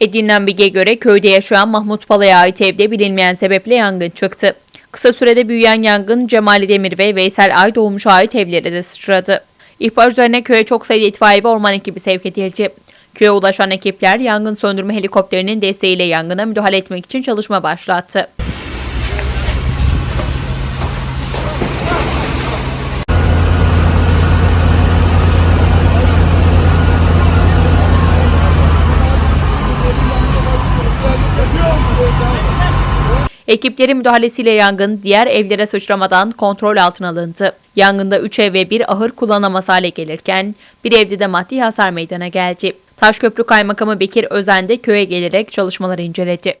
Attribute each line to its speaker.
Speaker 1: Edinilen bilgiye göre köyde yaşayan Mahmut Pala'ya ait evde bilinmeyen sebeple yangın çıktı. Kısa sürede büyüyen yangın Cemali Demir ve Veysel Aydoğmuş'a ait evlere de sıçradı. İhbar üzerine köye çok sayıda itfaiye ve orman ekibi sevk edildi. Köye ulaşan ekipler yangın söndürme helikopterinin desteğiyle yangına müdahale etmek için çalışma başlattı. Ekiplerin müdahalesiyle yangın diğer evlere sıçramadan kontrol altına alındı. Yangında 3 ev ve bir ahır kullanamaz hale gelirken bir evde de maddi hasar meydana geldi. Taşköprü Kaymakamı Bekir Özen de köye gelerek çalışmaları inceledi.